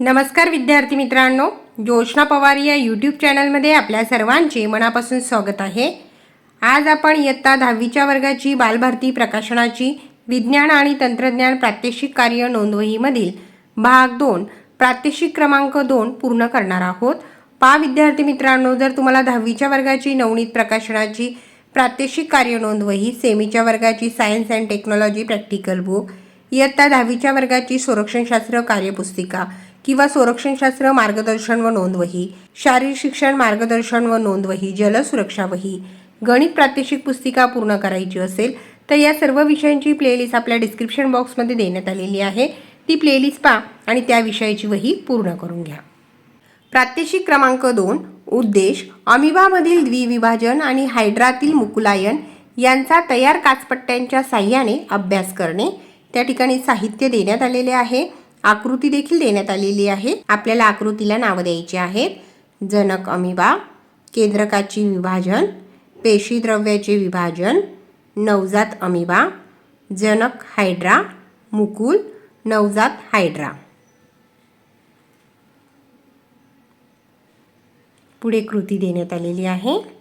नमस्कार विद्यार्थी मित्रांनो ज्योत्ना पवार या यूट्यूब चॅनलमध्ये आपल्या सर्वांचे मनापासून स्वागत आहे. आज आपण इयत्ता दहावीच्या वर्गाची बालभारती प्रकाशनाची विज्ञान आणि तंत्रज्ञान प्रात्यक्षिक कार्य नोंदवहीमधील भाग दोन प्रात्यक्षिक क्रमांक दोन पूर्ण करणार आहोत. पा विद्यार्थी मित्रांनो जर तुम्हाला दहावीच्या वर्गाची नवनीत प्रकाशनाची प्रात्यक्षिक कार्य नोंदवही सेमीच्या वर्गाची science and technology practical book इयत्ता दहावीच्या वर्गाची संरक्षणशास्त्र कार्यपुस्तिका किंवा संरक्षणशास्त्र मार्गदर्शन व नोंदवही शारीरिक शिक्षण मार्गदर्शन व नोंदवही जलसुरक्षा वही गणित प्रात्यक्षिक पुस्तिका पूर्ण करायची असेल तर या सर्व विषयांची प्लेलिस्ट आपल्या डिस्क्रिप्शन बॉक्समध्ये देण्यात आलेली आहे. ती प्लेलिस्ट पहा आणि त्या विषयाची वही पूर्ण करून घ्या. प्रात्यक्षिक क्रमांक दोन उद्देश अमिबामधील द्विविभाजन आणि हायड्रातील मुकुलायन यांचा तयार काचपट्ट्यांच्या साह्याने अभ्यास करणे. त्या ठिकाणी साहित्य देण्यात आलेले आहे. आकृती देखील देण्यात आलेली आहे. आपल्याला आकृतीला नावं द्यायची आहेत. जनक अमिबा केंद्रकाची विभाजन पेशीद्रव्याचे विभाजन नवजात अमिबा जनक हायड्रा मुकुल नवजात हायड्रा. पुढे कृती देण्यात आलेली आहे.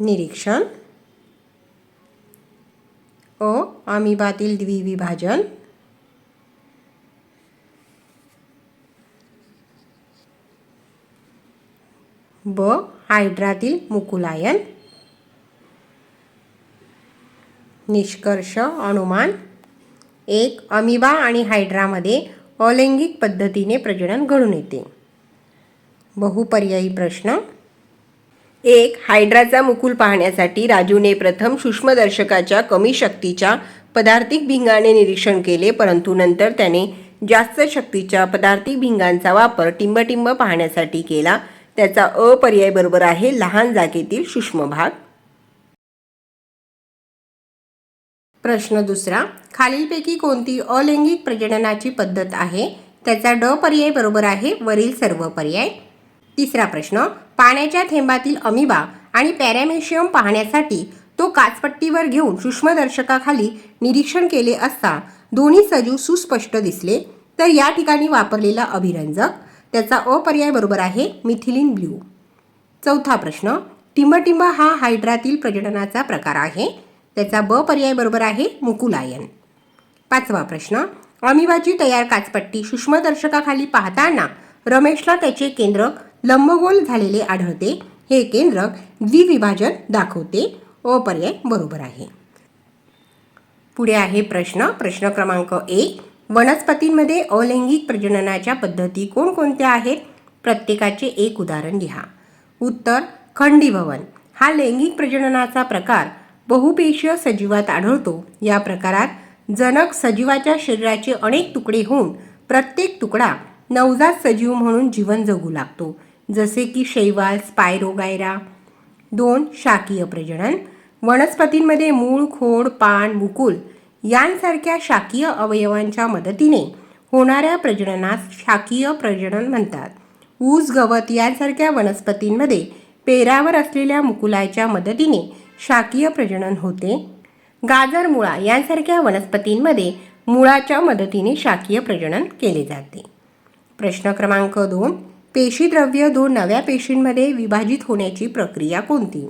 निरीक्षण. अ अमिबातील द्विविभाजन. ब हायड्रातील मुकुलायन. निष्कर्ष अनुमान. एक अमिबा आणि हायड्रामध्ये अलैंगिक पद्धतीने प्रजनन घडून येते. बहुपर्यायी प्रश्न. एक हायड्राचा मुकुल पाहण्यासाठी राजूने प्रथम सूक्ष्मदर्शकाच्या कमी शक्तीच्या पदार्थिक भिंगाने निरीक्षण केले परंतु नंतर त्याने जास्त शक्तीच्या पदार्थिक भिंगांचा वापर टिंबटिंब पाहण्यासाठी केला. त्याचा अपर्याय बरोबर आहे लहान जागेतील सूक्ष्म भाग. प्रश्न दुसरा खालीलपैकी कोणती अलैंगिक प्रजननाची पद्धत आहे? त्याचा ड पर्याय बरोबर आहे वरील सर्व पर्याय. तिसरा प्रश्न पाण्याच्या थेंबातील अमिबा आणि पॅरामेशियम पाहण्यासाठी तो काचपट्टीवर घेऊन सूक्ष्मदर्शकाखाली निरीक्षण केले असता दोन्ही सजीव सुस्पष्ट दिसले. तर या ठिकाणी वापरलेला अभिरंजक त्याचा अपर्याय बरोबर आहे मिथिलिन ब्ल्यू. चौथा प्रश्न टिंबटिंब हा हायड्रातील प्रजननाचा प्रकार आहे. त्याचा ब पर्याय बरोबर आहे मुकुलायन. पाचवा प्रश्न अमिबाची तयार काचपट्टी सूक्ष्मदर्शकाखाली पाहताना रमेशला त्याचे केंद्रक लंबगोल झालेले आढळते. हे केंद्रक द्विविभाजन दाखवते. अ पर्याय बरोबर आहे. पुढे आहे प्रश्न. प्रश्न क्रमांक एक वनस्पतींमध्ये अलैंगिक प्रजननाच्या पद्धती कोणकोणत्या आहेत? प्रत्येकाचे एक उदाहरण लिहा. उत्तर खंडीभवन. हा लैंगिक प्रजननाचा प्रकार बहुपेशीय सजीवात आढळतो. या प्रकारात जनक सजीवाच्या शरीराचे अनेक तुकडे होऊन प्रत्येक तुकडा नवजात सजीव म्हणून जीवन जगू लागतो. जसे की शैवाल स्पायरोगायरा दोन शाकीय प्रजनन वनस्पतींमध्ये मूळ खोड पान मुकुल यांसारख्या शाकीय अवयवांच्या मदतीने होणाऱ्या प्रजननास शाकीय प्रजनन म्हणतात. ऊस गवत यांसारख्या वनस्पतींमध्ये पेरावर असलेल्या मुकुलाच्या मदतीने शाकीय प्रजनन होते. गाजर मुळा यांसारख्या वनस्पतींमध्ये मुळाच्या मदतीने शाकीय प्रजनन केले जाते. प्रश्न क्रमांक दोन. पेशीद्रव्य दोन नव्या पेशींमध्ये विभाजित होण्याची प्रक्रिया कोणती?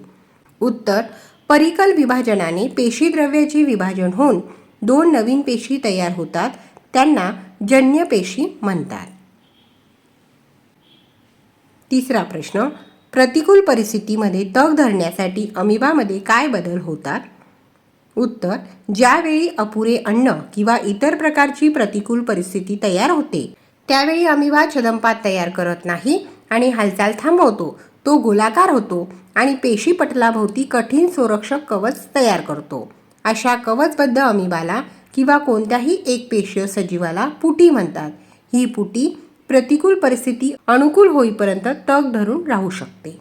उत्तर परिकल विभाजनाने पेशीद्रव्याचे विभाजन होऊन दोन नवीन पेशी तयार होतात त्यांना जन्य पेशी म्हणतात. तिसरा प्रश्न प्रतिकूल परिस्थितीमध्ये तग धरण्यासाठी अमिबामध्ये काय बदल होतात? उत्तर ज्यावेळी अपुरे अन्न किंवा इतर प्रकारची प्रतिकूल परिस्थिती तयार होते त्यावेळी अमिबा छदंपात तयार करत नाही आणि हालचाल थांबवतो. तो गोलाकार होतो आणि पेशीपटलाभोवती कठीण संरक्षक कवच तयार करतो. अशा कवचबद्ध अमिबाला किंवा कोणत्याही एक पेशीय सजीवाला पुटी म्हणतात. ही पुटी प्रतिकूल परिस्थिती अनुकूल होईपर्यंत तग धरून राहू शकते.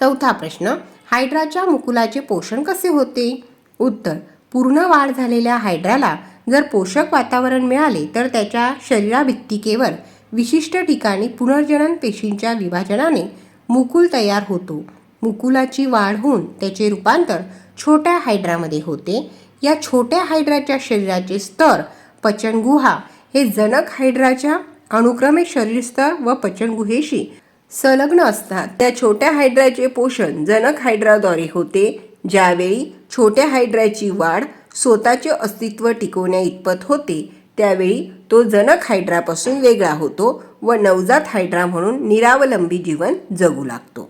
चौथा प्रश्न हायड्राच्या मुकुलाचे पोषण कसे होते? उत्तर पूर्ण वाढ झालेल्या हायड्राला जर पोषक वातावरण मिळाले तर त्याच्या शरीराभित्तिकेवर विशिष्ट ठिकाणी पुनर्जनन पेशींच्या विभाजनाने मुकुल तयार होतो. मुकुलाची वाढ होऊन त्याचे रूपांतर छोट्या हायड्रामध्ये होते. या छोट्या हायड्राच्या शरीराचे स्तर पचनगुहा हे जनक हायड्राच्या अनुक्रमे शरीरस्तर व पचनगुहेशी संलग्न असतात. त्या छोट्या हायड्राचे पोषण जनक हायड्राद्वारे होते. ज्यावेळी छोट्या हायड्राची वाढ स्वतःचे अस्तित्व टिकवण्या इतपत होते त्यावेळी तो जनक हायड्रापासून वेगळा होतो व नवजात हायड्रा म्हणून निरावलंबी जीवन जगू लागतो.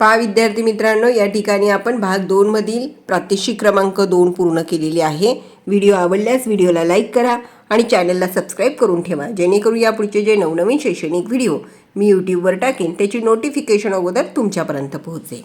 पहा विद्यार्थी मित्रांनो या ठिकाणी आपण भाग दोनमधील प्रात्यक्षिक क्रमांक दोन पूर्ण केलेली आहे. व्हिडिओ आवडल्यास व्हिडिओला लाईक करा आणि चॅनलला सबस्क्राईब करून ठेवा जेणेकरून यापुढचे जे नवनवीन शैक्षणिक व्हिडिओ मी यूट्यूबवर टाकेन त्याची नोटिफिकेशन अगोदर तुमच्यापर्यंत पोहोचेल